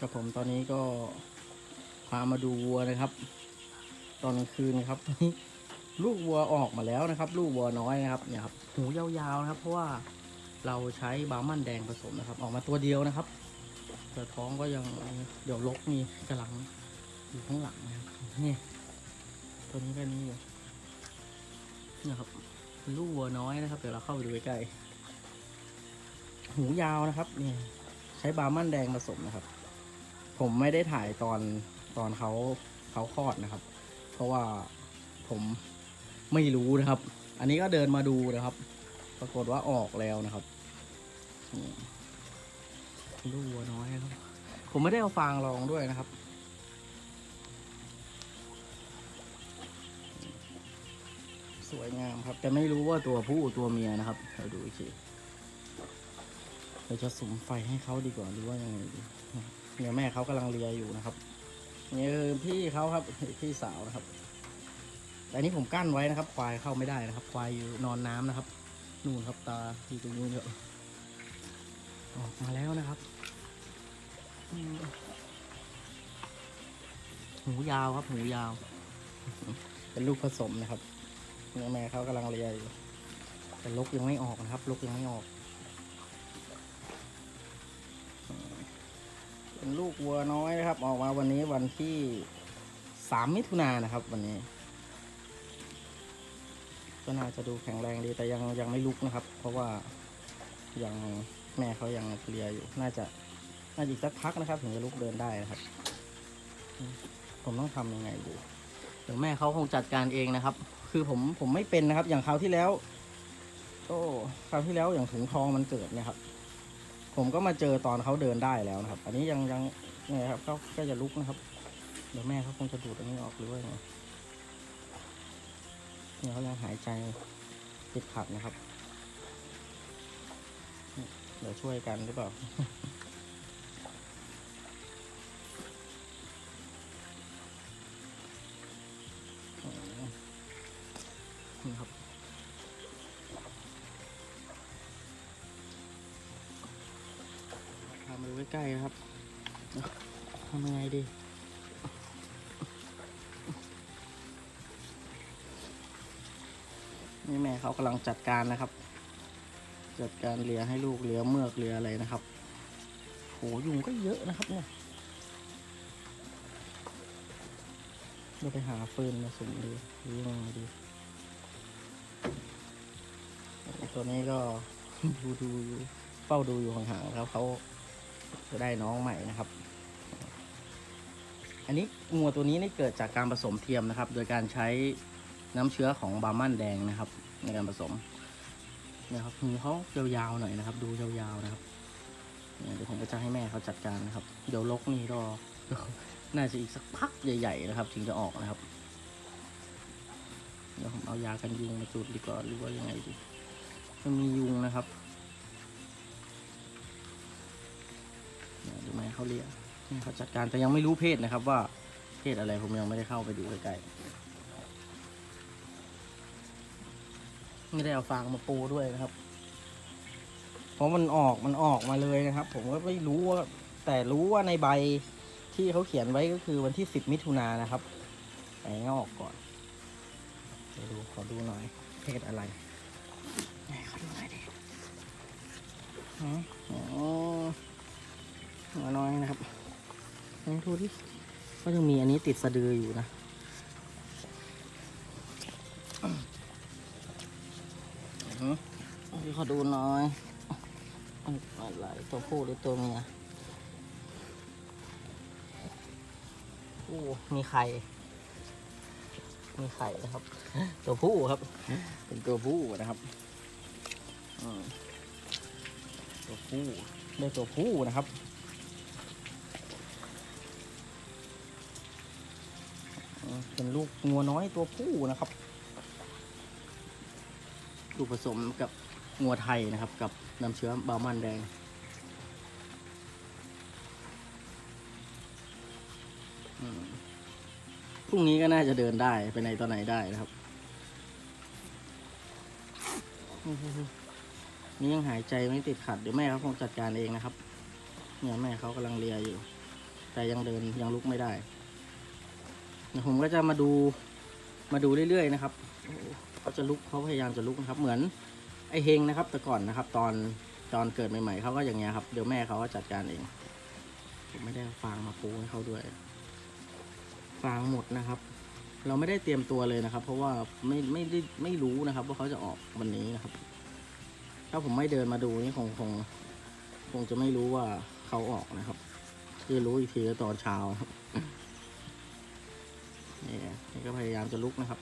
ครับผมตอนนี้ก็พามาดูวัวนะครับ ตอนกลางคืนครับ ลูกวัวออกมาแล้วนะครับ ลูกวัวน้อยนะครับเนี่ยครับหูยาวๆนะครับ เพราะว่าเราใช้บาร์มันแดงผสมนะครับ ออกมาตัวเดียวนะครับแต่ท้องก็ยังเดี๋ยวลกมีกำลังอยู่ข้างหลังนะครับนี่ตัวนี้ก็นี่อยู่เนี่ยครับลูกวัวน้อยนะครับ เดี๋ยวเราเข้าไปดูใกล้หูยาวนะครับนี่ใช้บาร์มันแดงผสมนะครับ ผมไม่ได้ถ่ายตอนตอนเขาเขาคลอดนะครับ เพราะว่าผมไม่รู้นะครับ อันนี้ก็เดินมาดูนะครับ ปรากฏว่าออกแล้วนะครับนี่ลูกวัวน้อยนะครับ ผมไม่ได้เอาฟางรองด้วยนะครับ สวยงามครับ แต่ไม่รู้ว่าตัวผู้ตัวเมียนะครับเราดูอีกทีเราจะสุมไฟให้เขาดีกว่าหรือว่ายังไงดี เนี่ยแม่เขากำลังเลียอยู่นะครับนี่คือพี่เขาครับพี่สาวนะครับ แต่นี้ผมกั้นไว้นะครับ ควายเข้าไม่ได้นะครับ ควายอยู่นอนน้ำนะครับ นู่นครับตาอยู่ตรงนู้นเยอะออกมาแล้วนะครับอืมหูยาวครับหูยาว เป็นลูกผสมนะครับเนี่ยแม่เขากำลังเลียอยู่แต่ลกยังไม่ออกนะครับ ลกยังไม่ออก เป็นลูกวัวน้อยนะครับ ออกมาวันนี้วันที่สามมิถุนายนนะครับ วันนี้ ก็น่าจะดูแข็งแรงดีแต่ยังยังไม่ลุกนะครับ เพราะว่ายังแม่เขายังเลียอยู่ น่าจะน่าจะอีกสักพักนะครับ ถึงจะลุกเดินได้นะครับ ผมต้องทำยังไงดูเดี๋ยวแม่เขาคงจัดการเองนะครับ คือผมผมไม่เป็นนะครับ อย่างคราวที่แล้วโอ้คราวที่แล้วอย่างถุงทองมันเกิดเนี่ยครับ ผมก็มาเจอตอนเขาเดินได้แล้วนะครับ อันนี้ยังยังเนี่ยครับเขาก็จะลุกนะครับ เดี๋ยวแม่เขาคงจะดูดอันนี้ออกหรือว่าไงเนี่ยเขายังหายใจติดขัดนะครับ เดี๋ยวช่วยกันหรือเปล่า ล้ๆนะครับทำยังไงดีนี่แม่เขากำลังจัดการนะครับ จัดการเลียให้ลูกเลียเมือกเลียอะไรนะครับโหยุงก็เยอะนะครับเนี่ยเราไปหาฟืนมาสุมดีหรือยังไงดี ตัวนี้ก็ดูดูเฝ้าดูอยู่ห่างๆครับเขา จะได้น้องใหม่นะครับ อันนี้งัวตัวนี้นี่เกิดจากการผสมเทียมนะครับ โดยการใช้น้ำเชื้อของบาร์มันแดงนะครับ ในการผสมนี่ยครับหูเขายาวๆหน่อยนะครับ ดูยาวๆนะครับเดี๋ยวผมก็จะให้แม่เขาจัดการนะครับ เดี๋ยวลกนี่ก็น่าจะอีกสักพักใหญ่ ๆ นะครับ ถึงจะออกนะครับ เดี๋ยวผมเอายากันยุงมาจุดดีกว่าหรือว่ายังไงดีมันมียุงนะครับ เขาเลี้ยแม่เขาจัดการแต่ยังไม่รู้เพศนะครับว่าเพศอะไรผมยังไม่ได้เข้าไปดูใกล้ๆไม่ได้เอาฟางมาปูด้วยนะครับ เพราะมันออกมันออกมาเลยนะครับ ผมก็ไม่รู้ว่าแต่รู้ว่าในใบที่เขาเขียนไว้ก็คือวันที่สิบมิถุนายนนะครับไอ้งอกก่อนเดี๋ยวดูขอดูหน่อย เพศอะไรไหนขอดูหน่อยดิฮะอ๋อ หัวน้อยนะครับลองดูดิก็ยังมีอันนี้ติดสะดืออยู่นะอือฮึพี่ขอดูหน่อยอะไรตัวผู้หรือตัวเมียโอ้มีไข่ มีไข่นะครับ ตัวผู้ครับ เป็นตัวผู้นะครับอืมตัวผู้ได้ตัวผู้นะครับ เป็นลูกงัวน้อยตัวผู้นะครับ ลูกผสมกับงัวไทยนะครับ กับน้ำเชื้อบามันแดง พรุ่งนี้ก็น่าจะเดินได้ไปไหนต่อไหนได้นะครับ นี่ยังหายใจไม่ติดขัด เดี๋ยวแม่เขาคงจัดการเองนะครับ เนี่ยแม่เขากำลังเลียอยู่ แต่ยังเดินยังลุกไม่ได้ ดี๋ยวผมก็จะมาดูมาดูเรื่อยๆนะครับเขาจะลุกเขาพยายามจะลุกนะครับ เหมือนไอเฮงนะครับ แต่ก่อนนะครับ ตอนตอนเกิดใหม่ๆเขาก็อย่างเงี้ยครับเดี๋ยวแม่เขาก็จัดการเองผมไม่ได้ฟางมาปูให้เขาด้วย ฟางหมดนะครับ เราไม่ได้เตรียมตัวเลยนะครับ เพราะว่าไม่ไม่ได้ไม่รู้นะครับ ว่าเขาจะออกวันนี้นะครับ ถ้าผมไม่เดินมาดูนี่คงคงคงจะไม่รู้ว่าเขาออกนะครับจะรู้อีกทีก็ตอนเช้าครับ นี่นี่ก็พยายามจะลุกนะครับ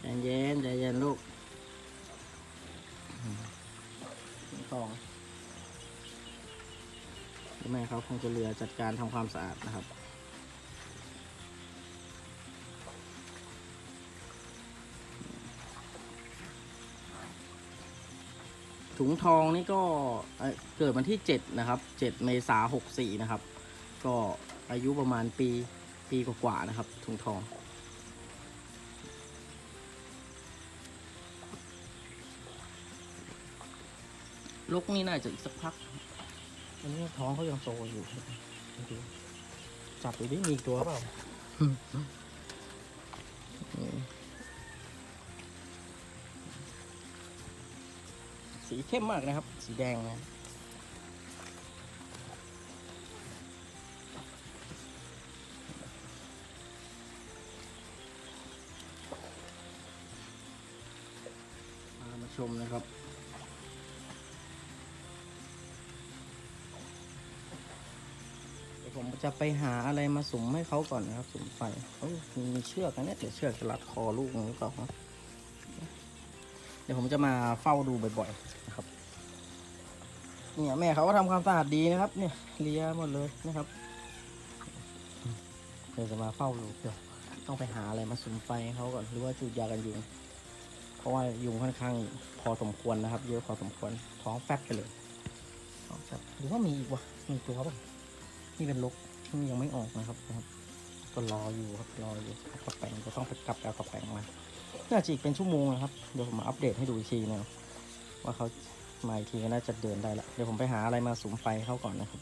ใจเย็นใจเย็นลูกอืมทองแม่เขาคงจะเรือจัดการทำความสะอาดนะครับถุงทองนี่ก็เเกิดวันที่ 7 นะครับ 7 เมษาหกสี่นะครับ ก็ อายุประมาณปีปีกว่าๆนะครับถุงทอง ลกนี่น่าจะอีกสักพักอันนี้ท้องเขายังโตอยู่ดูจับดูดิมีอีกตัวเปล่าสีเข้มมากนะครับ สีแดงนะ ชมนะครับ เดี๋ยวผมจะไปหาอะไรมาสุมให้เขาก่อนนะครับสุมไฟเอ้มีเชือกนะเนี่ยเดี๋ยวเชือกจะรัดคอลูกหรือเปล่าครับเดี๋ยวผมจะมาเฝ้าดูบ่อยๆนะครับ เนี่ยแม่เขาก็ทำความสะอาดดีนะครับ เนี่ยเลียหมดเลยนะครับเดี๋ยวจะมาเฝ้าดูเดี๋ยวต้องไปหาอะไรมาสุมไฟให้เขาก่อนหรือว่าจุดยากันยุง ราะว่ายุงค่อนข้างพอสมควรนะครับ เยอะพอสมควรท้องแฟบไปเลยท้องแฟบหรือว่ามีอีกวะมีตัวป่ะนี่เป็นลกที่ยังไม่ออกนะครับนะครับ ก็รออยู่ครับรออยู่เอากระแปงจะต้องไปกลับเอากระแปงมาน่าจะอีกเป็นชั่วโมงนะครับเดี๋ยวผมมาอัปเดตให้ดูอีกทีนะว่าเขามาอีกทีก็น่าจะเดินได้ละเดี๋ยวผมไปหาอะไรมาสุมไฟเขาก่อนนะครับ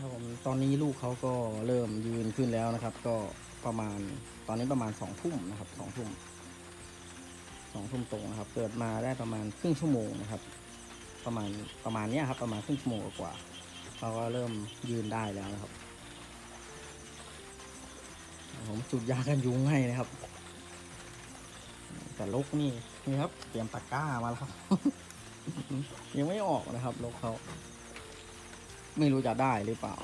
ครับผมตอนนี้ลูกเขาก็เริ่มยืนขึ้นแล้วนะครับ ก็ประมาณตอนนี้ประมาณสองทุ่มนะครับสองทุ่ม องทุ่มตรงนะครับเกิดมาได้ประมาณครึ่งชั่วโมงนะครับ ประมาณประมาณเนี้ยครับ ประมาณครึ่งชั่วโมงกว่าเขาก็เริ่มยืนได้แล้วนะครับ ผมจุดยากันยุงให้นะครับ แต่ลกนี่นี่ครับ เตรียมตะกร้ามาแล้วครับ ยังไม่ออกนะครับลกเขาไม่รู้จะได้หรือเปล่า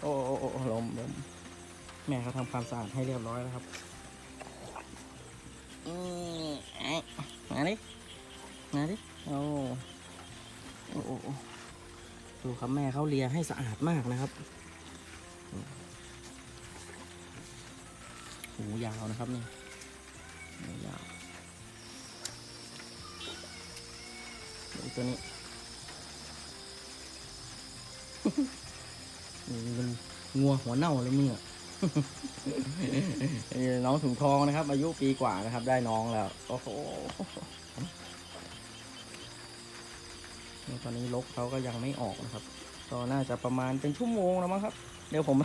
โอ้โอ้โอ้ลมลมแม่เขาทำความสะอาดให้เรียบร้อยแล้วครับ มาดิ มาดิ โอ้โอ้ดูครับแม่เขาเลียให้สะอาดมากนะครับหูยาวนะครับนี่ยาวดูตัวนี้นี่มันงัวหัวเน่าเลยมึงอะ น้องถุงทองนะครับ อายุปีกว่านะครับ ได้น้องแล้ว โอ้โหตอนนี้ลกเขาก็ยังไม่ออกนะครับ ก็น่าจะประมาณเป็นชั่วโมงแล้วมั้งครับ เดี๋ยวผม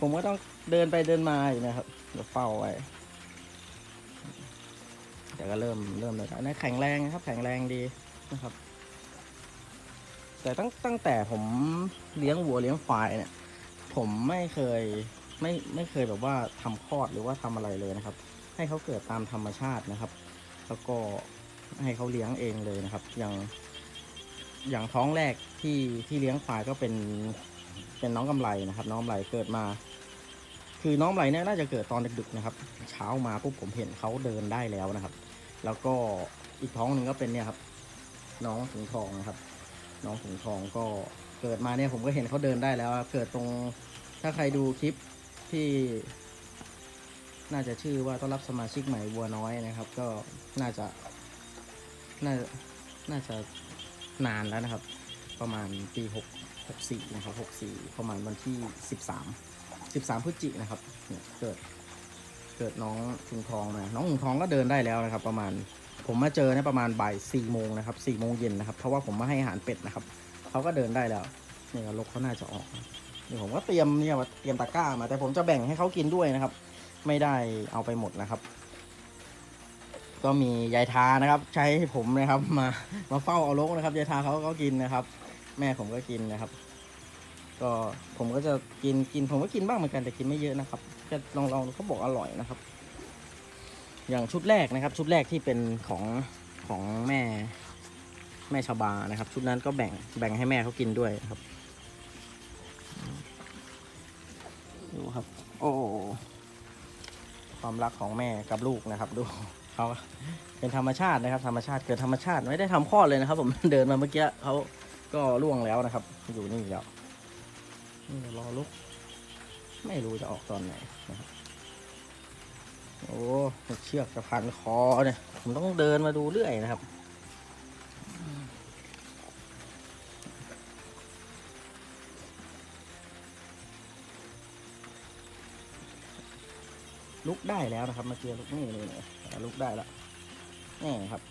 ผมก็ต้องเดินไปเดินมาอยู่นะครับ เดี๋ยวเฝ้าไว้แต่ก็เริ่มเริ่มเลยนะแข็งแรงนะครับ แข็งแรงดีนะครับ แต่ตั้งตั้งแต่ผมเลี้ยงวัวเลี้ยงควายเนี่ย ผมไม่เคย ไม่ไม่เคยแบบว่าทำคลอดหรือว่าทำอะไรเลยนะครับ ให้เขาเกิดตามธรรมชาตินะครับ แล้วก็ให้เขาเลี้ยงเองเลยนะครับ อย่าง อย่างท้องแรกที่ที่เลี้ยงควายก็เป็นเป็นน้องกำไรนะครับ น้องกำไรเกิดมา คือน้องกำไรเนี่ยน่าจะเกิดตอนดึกๆนะครับ เช้ามาปุ๊บผมเห็นเขาเดินได้แล้วนะครับ แล้วก็อีกท้องหนึ่งก็เป็นเนี่ยครับ น้องถุงทองนะครับ น้องถุงทองก็เกิดมาเนี่ยผมก็เห็นเขาเดินได้แล้ว เกิดตรงถ้าใครดูคลิป ที่น่าจะชื่อว่าต้อนรับสมาชิกใหม่วัวน้อยนะครับ ก็น่าจะน่าน่าจะนานแล้วนะครับ ประมาณปีหกหกสี่นะครับหกสี่ประมาณวันที่สิบสามสิบสามพฤศจิกนะครับเนี่ยเกิดเกิดน้องถุงทองมาน้องถุงทองก็เดินได้แล้วนะครับ ประมาณผมมาเจอเนี่ยประมาณบ่ายสี่โมงนะครับสี่โมงเย็นนะครับเพราะว่าผมมาให้อาหารเป็ดนะครับเขาก็เดินได้แล้วนี่ก็ลกเขาน่าจะออก นี่ผมก็เตรียมเนี่ยเตรียมตะกร้ามาแต่ผมจะแบ่งให้เขากินด้วยนะครับ ไม่ได้เอาไปหมดนะครับ ก็มียายทานะครับ ใช้ให้ผมนะครับมามาเฝ้าเอาลกนะครับยายทาเขาก็กินนะครับ แม่ผมก็กินนะครับ ก็ผมก็จะกินกินผมก็กินบ้างเหมือนกันแต่กินไม่เยอะนะครับก็ลองลองเขาบอกอร่อยนะครับ อย่างชุดแรกนะครับ ชุดแรกที่เป็นของของแม่ แม่ชาบานะครับ ชุดนั้นก็แบ่งแบ่งให้แม่เขากินด้วยครับ ดูครับ โอ้ความรักของแม่กับลูกนะครับ ดูเขาเป็นธรรมชาตินะครับ ธรรมชาติเกิดธรรมชาติไม่ได้ทำคลอเลยนะครับ ผมเดินมาเมื่อกี้เขาก็ล่วงแล้วนะครับ อยู่นี่แล้วนี่รอลูกไม่รู้จะออกตอนไหนนะครับโอ้เชือกจะพันคอเนี่ย ผมต้องเดินมาดูเรื่อยนะครับ ลุกได้แล้วนะครับมาเจอลุกนี่เลยลุกได้แล้วนี่ครับ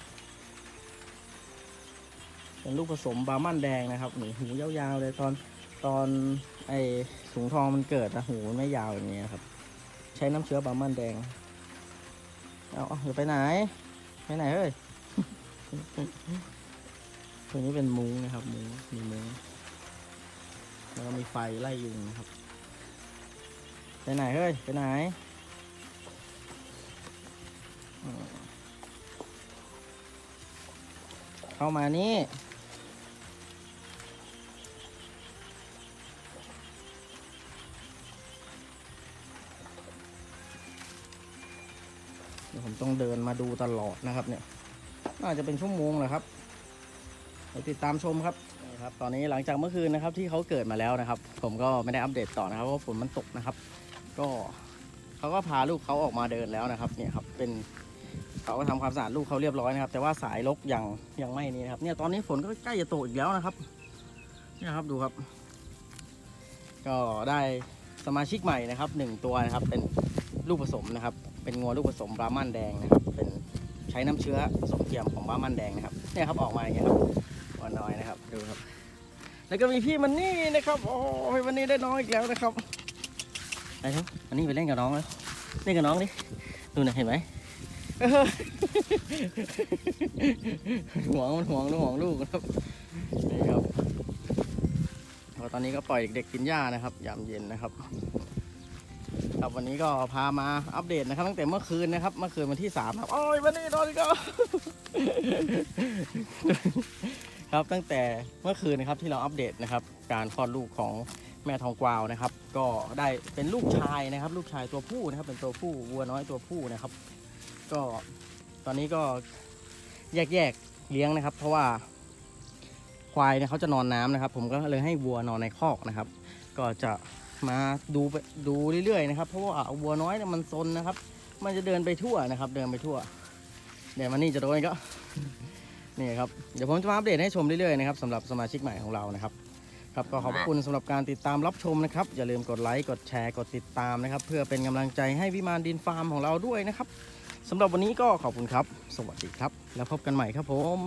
เป็นลูกผสมบาร์มันแดงนะครับหนูหูยาวๆเลยตอนตอนไอถุงทองมันเกิดนะหูมันไม่ยาวอย่างเงี้ยครับ ใช้น้ำเชื้อบาร์มันแดงเอาเอย่าไปไหนไปไหนเฮ้ยตัวนี้เป็นมุ้งนะครับมุ้งมีมุ้งแล้วก็มีไฟไล่ยุงนะครับไปไหนเฮ้ยไปไหน เข้ามานี่ เดี๋ยวผมต้องเดินมาดูตลอดนะครับ เนี่ย น่าจะเป็นชั่วโมงแหละครับเดี๋ยวติดตามชมครับนี่ครับ ตอนนี้หลังจากเมื่อคืนนะครับ ที่เขาเกิดมาแล้วนะครับ ผมก็ไม่ได้อัปเดตต่อนะครับเพราะฝนมันตกนะครับ ก็เขาก็พาลูกเขาออกมาเดินแล้วนะครับ เนี่ยครับเป็น เขาก็ทำความสะอาดลูกเขาเรียบร้อยนะครับ แต่ว่าสายลกยังยังไม่นี่นะครับ เนี่ยตอนนี้ฝนก็ใกล้จะตกอีกแล้วนะครับเนี่ยครับดูครับ ก็ได้สมาชิกใหม่นะครับหนึ่งตัวนะครับ เป็นลูกผสมนะครับ เป็นงัวลูกผสมบรามันแดงนะครับ เป็นใช้น้ำเชื้อผสมเทียมของบรามันแดงนะครับเนี่ยครับออกมาอย่างเงี้ยครับวันน้อยนะครับดูครับ แล้วก็มีพี่มันนี่นะครับโอ้ยวันนี้ได้น้องอีกแล้วนะครับไปเถอะอันนี้ไปเล่นกับน้องแล้วเล่นกับน้องดิดูนะเห็นไหม ห่วงมันห่วงลูกห่วงลูกนะครับนี่ครับพอตอนนี้ก็ปล่อยเด็กๆกินหญ้านะครับ ยามเย็นนะครับครับวันนี้ก็พามาอัปเดตนะครับ ตั้งแต่เมื่อคืนนะครับ เมื่อคืนวันที่สามครับโอ้ยวันนี้นอนอีก็ครับตั้งแต่เมื่อคืนนะครับที่เราอัปเดตนะครับ การคลอดลูกของแม่ทองกวาวนะครับ ก็ได้เป็นลูกชายนะครับ ลูกชายตัวผู้นะครับ เป็นตัวผู้วัวน้อยตัวผู้นะครับ ก็ตอนนี้ก็แยกๆเลี้ยงนะครับ เพราะว่าควายเนี่ยเขาจะนอนน้ำนะครับ ผมก็เลยให้วัวนอนในคอกนะครับ ก็จะมาดูไปดูเรื่อยๆนะครับ เพราะว่าวัวน้อยเนี่ยมันซนนะครับ มันจะเดินไปทั่วนะครับ เดินไปทั่ว เดี๋ยวมันนี่จะโดนก็นี่ครับเดี๋ยวผมจะมาอัปเดตให้ชมเรื่อยๆนะครับสำหรับสมาชิกใหม่ของเรานะครับครับก็ขอบคุณสำหรับการติดตามรับชมนะครับ อย่าลืมกดไลค์กดแชร์กดติดตามนะครับ เพื่อเป็นกำลังใจให้วิมานดินฟาร์มของเราด้วยนะครับ สำหรับวันนี้ก็ขอบคุณครับ สวัสดีครับ แล้วพบกันใหม่ครับผม